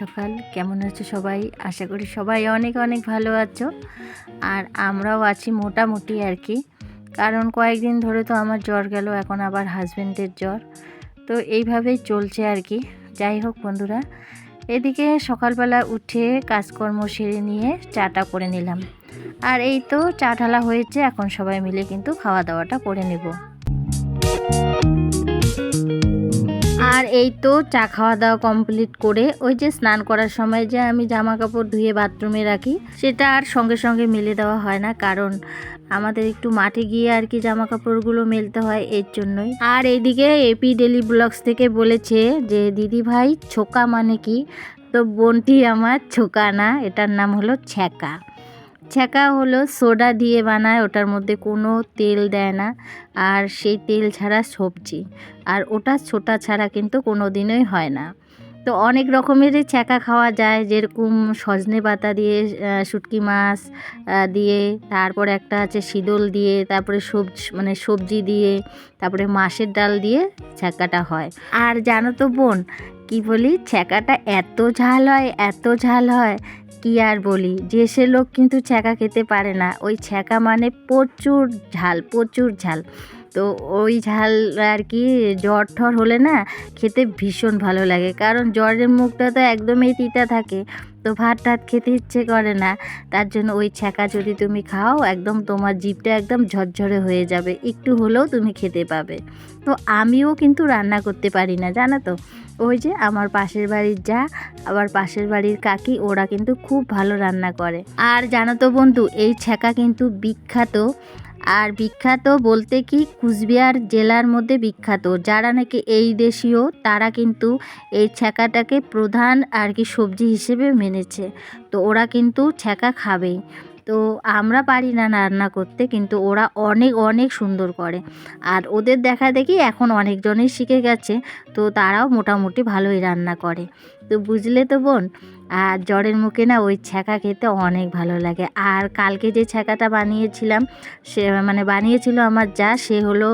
সকাল। কেমন আছো সবাই? আশা করি সবাই অনেক অনেক ভালো আছো। আর আমরাও আছি মোটামুটি আর কি। কারণ কয়েকদিন ধরে তো আমার জ্বর গেল, এখন আবার হাজবেন্ডের জ্বর। তো এইভাবেই চলছে আর কি। যাই হোক বন্ধুরা, এদিকে সকালবেলা উঠে কাজকর্ম সেরে নিয়ে চাটা করে নিলাম। আর এই তো চা ঢালা হয়েছে, এখন সবাই মিলে কিন্তু খাওয়া দাওয়াটা করে নেব। আর এই তো চা খাওয়া দাওয়া কমপ্লিট করে ওই যে স্নান করার সময় যে আমি জামা কাপড় ধুয়ে বাথরুমে রাখি, সেটা আর সঙ্গে সঙ্গে মেলে দেওয়া হয় না। কারণ আমাদের একটু মাঠে গিয়ে আর কি জামা কাপড়গুলো মেলতে হয়, এর জন্যই। আর এইদিকে এপি ডেলি ব্লগস থেকে বলেছে যে, দিদি ভাই, ছোকা মানে কি? তো বোনটি আমার ছোকা না, এটার নাম হলো ছ্যাঁকা। ছ্যাঁকা হলো সোডা দিয়ে বানায়, ওটার মধ্যে কোনো তেল দেয় না। আর সেই তেল ছাড়া সবজি, আর ওটা ছোটা ছাড়া কিন্তু কোনো দিনই হয় না। তো অনেক রকমেরই ছ্যাঁকা খাওয়া যায়, যেরকম সজনে পাতা দিয়ে শুটকি মাছ দিয়ে, তারপরে একটা আছে শীদল দিয়ে, তারপরে সবজি মানে সবজি দিয়ে, তারপরে মাছের ডাল দিয়ে ছ্যাঁকাটা হয়। আর জানো তো বোন, কি বলি ছ্যাঁকাটা এত ঝাল হয়, এত ঝাল হয় কি আর বলি? যে সে লোক কিন্তু ছ্যাঁকা খেতে পারে না। ওই ছ্যাঁকা মানে প্রচুর ঝাল প্রচুর ঝাল। তো ওই ঝাল আর কি জ্বর ঠর হলে না খেতে ভীষণ ভালো লাগে। কারণ জ্বরের মুখটা তো একদমই তিতা থাকে। তো ভাত টাত খেতে ইচ্ছে করে না। তার জন্য ওই ছ্যাঁকা যদি তুমি খাও, একদম তোমার জিভটা একদম ঝরঝরে হয়ে যাবে। একটু হলেও তুমি খেতে পাবে। তো আমিও কিন্তু রান্না করতে পারি না, জানো তো? ওই যে আমার পাশের বাড়ির যা, আবার পাশের বাড়ির কাকি, ওরা কিন্তু খুব ভালো রান্না করে। আর জানো তো বন্ধু, এই ছ্যাঁকা কিন্তু বিখ্যাত। আর বিখ্যাত বলতে কি, কুচবিহার জেলার মধ্যে বিখ্যাত। যারা নাকি এই দেশীয়, তারা কিন্তু এই ছ্যাঁকাটাকে প্রধান আর কি সবজি হিসেবে মেনেছে। তো ওরা কিন্তু ছ্যাঁকা খাবেই। তো আমরা পারি না রান্না করতে, কিন্তু ওরা অনেক অনেক সুন্দর করে। আর ওদের দেখা দেখি এখন অনেকজনই শিখে গেছে, তো তারাও মোটামুটি ভালোই রান্না করে। তো বুঝলে তো বোন? আর জ্বরের মুখে না ওই ছ্যাঁকা খেতে অনেক ভালো লাগে। আর কালকে যে ছ্যাঁকাটা বানিয়েছিলাম, সে মানে বানিয়েছিল আমার যা, সে হলো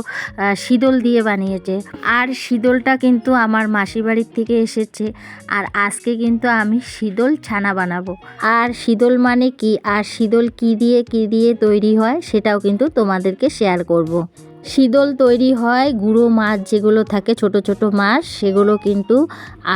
শীদল দিয়ে বানিয়েছে। আর শীদলটা কিন্তু আমার মাসির বাড়ির থেকে এসেছে। আর আজকে কিন্তু আমি শীদল ছানা বানাবো। আর শীদল মানে কি? আর শীদল কি দিয়ে কি দিয়ে তৈরি হয়, সেটাও কিন্তু তোমাদেরকে শেয়ার করব। শীদল তৈরি হয়, গুঁড়ো মাছ যেগুলো থাকে, ছোট ছোট মাছ, সেগুলো কিন্তু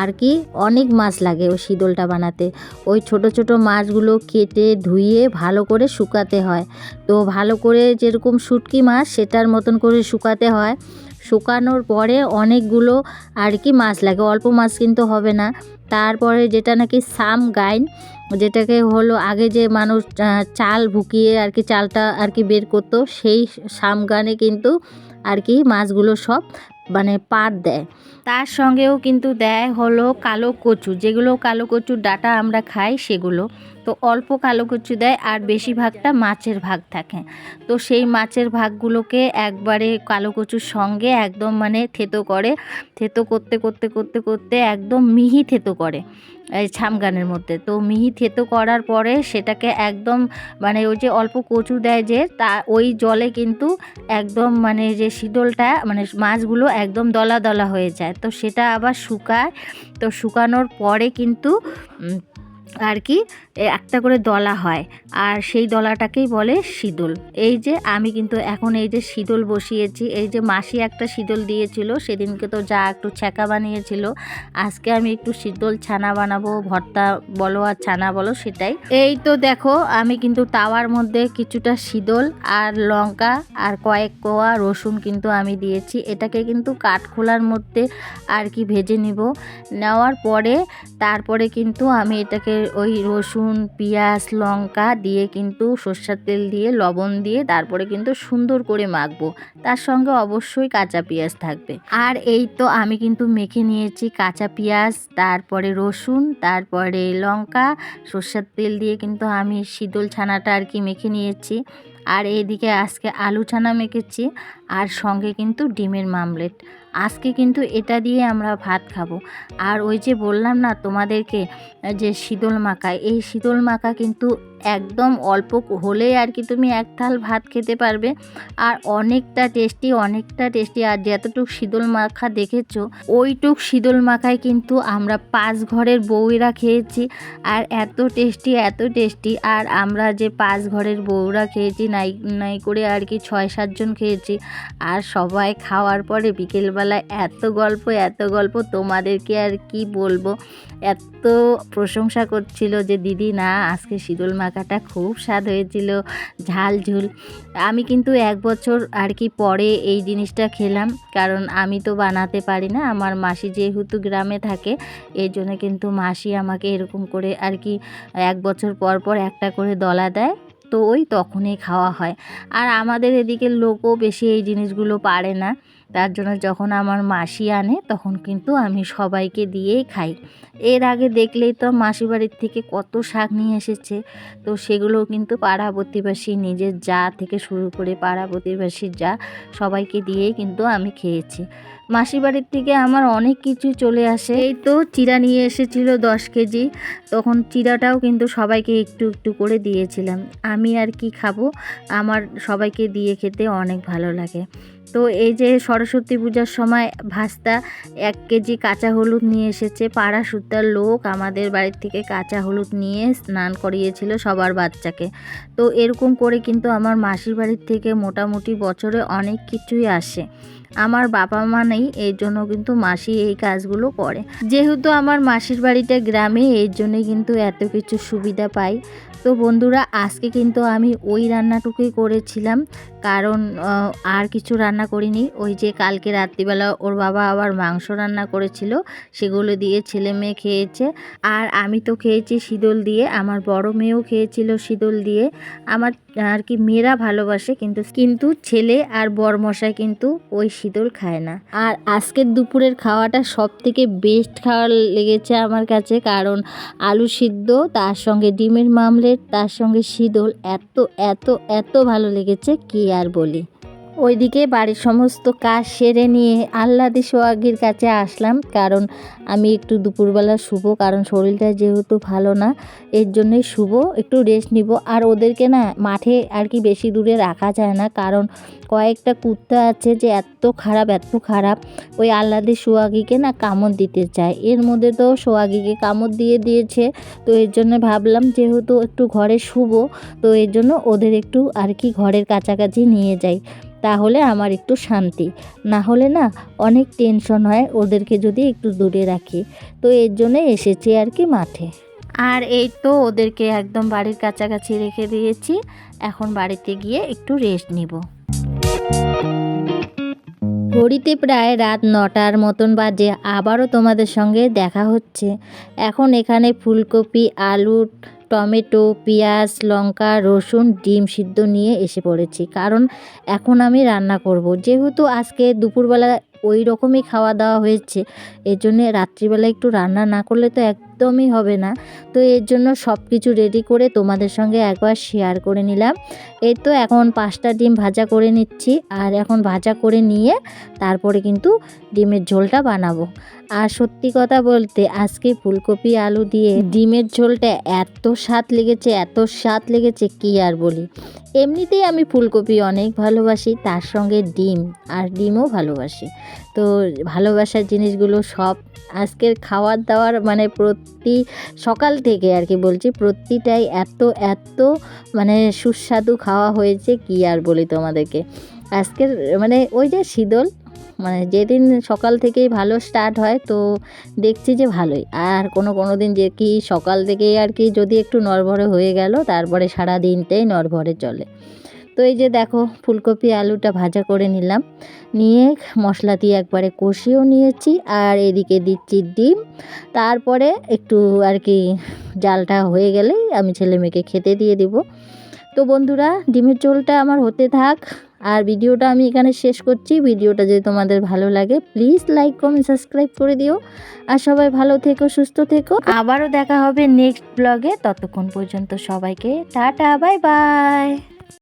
আর কি অনেক মাছ লাগে ওই শীদলটা বানাতে। ওই ছোট ছোট মাছগুলো কেটে, ধুয়ে ভালো করে শুকাতে হয়। তো ভালো করে যেরকম শুটকি মাছ, সেটার মতন করে শুকাতে হয়। শুকানোর পরে অনেকগুলো আর কি মাছ লাগে, অল্প মাছ কিন্তু হবে না। তারপরে যেটা নাকি সাম গাইন যেটাকে হলো আগে যে মানুষ চাল ভুকিয়ে আর কি চালটা আর কি বের করতো, সেই সামগানে কিন্তু আর কি মাছগুলো সব মানে পাট দেয়। তার সঙ্গেও কিন্তু দেয় হলো কালো কচু, যেগুলো কালো কচুর ডাটা আমরা খাই সেগুলো। তো অল্প কালো কচু দেয় আর বেশিরভাগটা মাছের ভাগ থাকে। তো সেই মাছের ভাগগুলোকে একবারে কালো কচুর সঙ্গে একদম মানে থেতো করে, থেতো করতে করতে করতে করতে একদম মিহি থেতো করে, এই ছামগানের মধ্যে। তো মিহি থেতো করার পরে সেটাকে একদম মানে ওই যে অল্প কচু দেয় যে, তা ওই জলে কিন্তু একদম মানে যে শীতলটা মানে মাছগুলো একদম দলা দলা হয়ে যায়। তো সেটা আবার শুকায়। তো শুকানোর পরে কিন্তু আর কি একটা করে দলা হয়। আর সেই দলাটাকেই বলে শীতল এই যে আমি কিন্তু এখন এই যে শীতল বসিয়েছি, এই যে মাসি একটা শীতল দিয়েছিল, সেদিনকে তো যা একটু ছ্যাঁকা বানিয়েছিল, আজকে আমি একটু শীতল ছানা বানাবো, ভর্তা বলো আর ছানা বলো সেটাই। এই তো দেখো, আমি কিন্তু তাওয়ার মধ্যে কিছুটা শীতল আর লঙ্কা আর কয়েক কোয়া রসুন কিন্তু আমি দিয়েছি। এটাকে কিন্তু কাঠখোলার মধ্যে আর কি ভেজে নিব। নেওয়ার পরে, তারপরে কিন্তু আমি এটাকে ওই রসুন, পেঁয়াজ, লঙ্কা দিয়ে কিন্তু সর্ষের তেল দিয়ে, লবণ দিয়ে তারপরে কিন্তু সুন্দর করে মাখবো। তার সঙ্গে অবশ্যই কাঁচা পেঁয়াজ থাকবে। আর এই তো আমি কিন্তু মেখে নিয়েছি কাঁচা পেঁয়াজ, তারপরে রসুন, তারপরে লঙ্কা। সর্ষের তেল দিয়ে কিন্তু আমি শীতল ছানাটা আর কি মেখে নিয়েছি। আর এইদিকে আজকে আলু ছানা মেখেছি। আর সঙ্গে কিন্তু ডিমের মামলেট। আজকে কিন্তু এটা দিয়ে আমরা ভাত খাব। আর ওই যে বললাম না তোমাদেরকে যে শীতল মাখা, এই শীতল মাখা কিন্তু একদম অল্প হলেই আর কি তুমি এক থাল ভাত খেতে পারবে। আর অনেকটা টেস্টি অনেকটা টেস্টি। আর যতটুক শীতল মাখা দেখেছ, ওইটুক শীতল মাখায় কিন্তু আমরা পাঁচ ঘরের বউয়েরা খেয়েছি। আর এত টেস্টি এত টেস্টি। আর আমরা যে পাঁচ ঘরের বউরা খেয়েছি, নাই নাই করে আর কি ছয় সাতজন খেয়েছি। আর সবাই খাওয়ার পরে বিকেলবেলায় এত গল্প এত গল্প, তোমাদেরকে আর কি বলব? এত প্রশংসা করছিল যে, দিদি, না, আজকে শীতল মাখাটা খুব স্বাদ হয়েছিল, ঝাল ঝুল। আমি কিন্তু এক বছর আর কি পরে এই জিনিসটা খেলাম, কারণ আমি তো বানাতে পারি না। আমার মাসি যেহেতু গ্রামে থাকে এই জন্য কিন্তু মাসি আমাকে এরকম করে আর কি এক বছর পর পর একটা করে দলা দেয়। তো ওই তখনই খাওয়া হয়। আর আমাদের এদিকের লোকও বেশি এই জিনিসগুলো পারে না। তার জন্য যখন আমার মাসি আনে, তখন কিন্তু আমি সবাইকে দিয়েই খাই। এর আগে দেখলেই তো মাসি বাড়ির থেকে কত শাক নিয়ে এসেছে। তো সেগুলো কিন্তু পাড়া প্রতিবেশী, নিজের যা থেকে শুরু করে পাড়া প্রতিবেশীর যা, সবাইকে দিয়েই কিন্তু আমি খেয়েছি। মাসি বাড়ির থেকে আমার অনেক কিছু চলে আসে। এই তো চিরা নিয়ে এসেছিল দশ কেজি। তখন চিরাটাও কিন্তু সবাইকে একটু একটু করে দিয়েছিলাম। আমি আর কি খাব। আমার সবাইকে দিয়ে খেতে অনেক ভালো লাগে। তো এই যে সরস্বতী পূজার সময় ভাস্তা এক কেজি কাঁচা হলুদ নিয়ে এসেছে। পাড়া সুতার লোক আমাদের বাড়ির থেকে কাঁচা হলুদ নিয়ে স্নান করিয়েছিল সবার বাচ্চাকে। তো এরকম করে কিন্তু আমার মাসির বাড়ির থেকে মোটামুটি বছরে অনেক কিছুই আসে। আমার বাবা মা নেই এই জন্য কিন্তু মাসি এই কাজগুলো করে। যেহেতু আমার মাসির বাড়িটা গ্রামে, এর জন্যই কিন্তু এত কিছু সুবিধা পাই। তো বন্ধুরা, আজকে কিন্তু আমি ওই রান্নাটুকুই করেছিলাম। কারণ আর কিছু রান্না করিনি। ওই যে কালকে রাত্রিবেলা ওর বাবা আবার মাংস রান্না করেছিল, সেগুলো দিয়ে ছেলে মেয়ে খেয়েছে। আর আমি তো খেয়েছি শীতল দিয়ে, আমার বড় মেয়েও খেয়েছিল শীতল দিয়ে। আমার আর কি মেয়েরা ভালোবাসে, কিন্তু কিন্তু ছেলে আর বরমশাই কিন্তু ওই শীতল খায় না। আর আজকের দুপুরের খাওয়াটা সব থেকে বেস্ট খাওয়া লেগেছে আমার কাছে, কারণ আলু সিদ্ধ, তার সঙ্গে ডিমের মামলেট, তার সঙ্গে শীতল, এত এত এত ভালো লেগেছে, কি আর বলি। ওইদিকে বাড়ির সমস্ত কাজ সেরে নিয়ে আহ্লাদি সোহাগীর কাছে আসলাম, কারণ আমি একটু দুপুরবেলা শুভ কারণ শরীরটা যেহেতু ভালো না, এর জন্যই শুভ একটু রেস্ট নিব। আর ওদেরকে না মাঠে আর কি বেশি দূরে রাখা যায় না, কারণ কয়েকটা কুত্তা আছে যে এত খারাপ এত খারাপ, ওই আহ্লাদি সোহাগীকে না কামড় দিতে চায়। এর মধ্যে তো সোহাগীকে কামড় দিয়ে দিয়েছে, তো এর জন্য ভাবলাম যেহেতু একটু ঘরে শুভ তো এর জন্য ওদের একটু আর কি ঘরের কাছাকাছি নিয়ে যাই। তাহলে আমার একটু শান্তি। না হলে না অনেক টেনশন হয় ওদেরকে যদি একটু দূরে রাখি। তো এর জন্যে এসেছি আর কি মাঠে। আর এই তো ওদেরকে একদম বাড়ির কাছাকাছি রেখে দিয়েছি। এখন বাড়িতে গিয়ে একটু রেস্ট নিব। ঘড়িতে প্রায় রাত নটার মতন বাজে আবারও তোমাদের সঙ্গে দেখা হচ্ছে। এখন এখানে ফুলকপি আলু টমেটো, পেঁয়াজ, লঙ্কা, রসুন, ডিম সিদ্ধ নিয়ে এসে পড়েছি। কারণ এখন আমি রান্না করব। যেহেতু আজকে দুপুরবেলা ওই রকমই খাওয়া দাওয়া হয়েছে এর জন্যে রাত্রিবেলা একটু রান্না না করলে তো একদমই হবে না। তো এর জন্য সব কিছু রেডি করে তোমাদের সঙ্গে একবার শেয়ার করে নিলাম। এই তো এখন পাঁচটা ডিম ভাজা করে নিচ্ছি। আর এখন ভাজা করে নিয়ে তারপরে কিন্তু ডিমের ঝোলটা বানাবো। আর সত্যি কথা বলতে আজকে ফুলকপি আলু দিয়ে ডিমের ঝোলটা এত স্বাদ লেগেছে, এত স্বাদ লেগেছে, কি আর বলি। এমনিতেই আমি ফুলকপি অনেক ভালোবাসি, তার সঙ্গে ডিম আর ডিমও ভালোবাসি। তো ভালোবাসার জিনিসগুলো সব আজকের খাওয়ার দাওয়ার মানে প্রতি সকাল থেকে আর কি বলছি, প্রতিটাই এত এত মানে সুস্বাদু খাওয়া হয়েছে কি আর বলি তোমাদেরকে। আজকের মানে ওই যে শীতল মানে যেদিন সকাল থেকেই ভালো স্টার্ট হয় তো দেখছি যে ভালোই। আর কোনো কোনো দিন যে কি সকাল থেকেই আর কি যদি একটু নড়বড়ে হয়ে গেল, তারপরে সারা দিনটাই নড়বড়ে চলে। তো এই যে দেখো ফুলকপি, আলুটা ভাজা করে নিলাম। নিয়ে মশলা দিয়ে একবারে কষিয়েও নিয়েছি আর এদিকে দিচ্ছি ডিম। তারপরে একটু আর কি জালটা হয়ে গেলেই আমি ছেলে মেয়েকে খেতে দিয়ে দিব। তো বন্ধুরা, ডিমের ঝোলটা আমার হতে থাক। আর ভিডিওটা আমি এখানে শেষ করছি। ভিডিওটা যদি তোমাদের ভালো লাগে প্লিজ লাইক কমেন্ট সাবস্ক্রাইব করে দিও। আর সবাই ভালো থেকো, সুস্থ থেকো। আবারও দেখা হবে নেক্সট ব্লগে ততক্ষণ পর্যন্ত সবাইকে টাটা বাই বাই